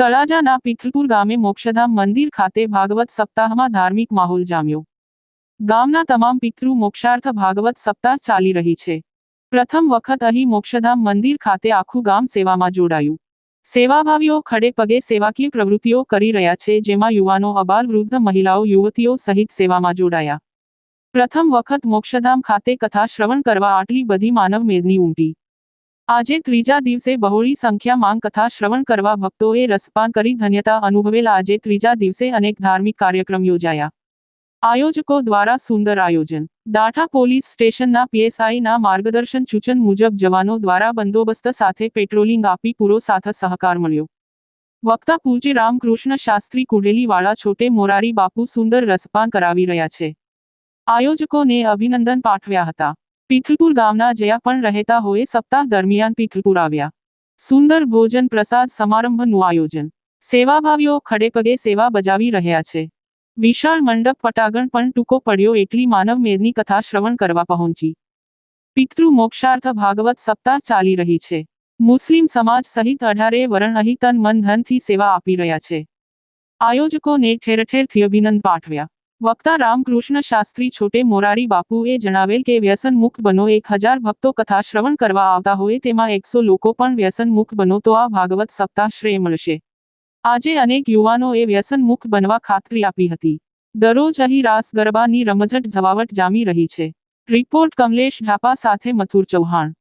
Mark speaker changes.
Speaker 1: તળાજાના પિથલપુર ગામે મોક્ષધામ મંદિર ખાતે ભાગવત સપ્તાહમાં ધાર્મિક માહોલ જામ્યો. ગામના તમામ પિતૃ મોક્ષાર્થ ભાગવત સપ્તાહ ચાલી રહી છે. પ્રથમ વખત અહીં મોક્ષધામ મંદિર ખાતે આખું ગામ સેવામાં જોડાયું. સેવાભાવીઓ ખડે પગે સેવાકીય પ્રવૃત્તિઓ કરી રહ્યા છે, જેમાં યુવાનો, અબાલ વૃદ્ધ મહિલાઓ, યુવતીઓ સહિત સેવામાં જોડાયા. પ્રથમ વખત મોક્ષધામ ખાતે કથા શ્રવણ કરવા આટલી બધી માનવ મેદની ઉમટી આજે ત્રીજા દિવસે બહોળી સંખ્યામાં કથા શ્રવણ કરવા ભક્તોએ રસપાન કરી ધન્યતા અનુભવેલા આજે ત્રીજા દિવસે અનેક ધાર્મિક કાર્યક્રમ યોજાયા. આયોજકો દ્વારા સુંદર આયોજન. દાઠા પોલીસ સ્ટેશનના પીએસઆઈના માર્ગદર્શન સૂચન મુજબ જવાનો દ્વારા બંદોબસ્ત સાથે પેટ્રોલિંગ આપી પૂરો સાથ સહકાર મળ્યો. વક્તા પૂજ્ય રામકૃષ્ણ શાસ્ત્રી કુડેલીવાળા છોટે મોરારી બાપુ સુંદર રસપાન કરાવી રહ્યા છે. આયોજકોને અભિનંદન પાઠવ્યા હતા. પિથલપુર ગામના જયા પણ રહેતા હોય સપ્તાહ દરમિયાન પીથલપુર આવ્યા. સુંદર ભોજન પ્રસાદ સમારંભનું આયોજન. સેવાભાવીઓ ખડેપગે સેવા બજાવી રહ્યા છે. વિશાળ મંડપ પટાગણ પણ ટૂંકો પડ્યો એટલી માનવ મેદની કથા શ્રવણ કરવા પહોંચી. પિતૃ મોક્ષાર્થ ભાગવત સપ્તાહ ચાલી રહી છે. મુસ્લિમ સમાજ સહિત અઢારે વરણ અહીં તન મન ધનથી સેવા આપી રહ્યા છે. આયોજકોને ઠેર ઠેરથી અભિનંદન પાઠવ્યા. વક્તા રામકૃષ્ણ શાસ્ત્રી છોટે મોરારી બાપુએ જણાવેલ કે વ્યસન મુક્ત બનો એક હજાર ભક્તો કથા શ્રવણ કરવા આવતા હોય તેમાં એકસો લોકો પણ વ્યસન મુક્ત બનો તો આ ભાગવત સપ્તાહ શ્રેય મળશે. આજે અનેક યુવાનોએ વ્યસન મુક્ત બનવા ખાતરી આપી હતી. દરરોજ અહીં રાસ ગરબાની રમઝટ જવાવટ જામી રહી છે. રિપોર્ટ કમલેશ ઢાપા સાથે મથુર ચૌહાણ.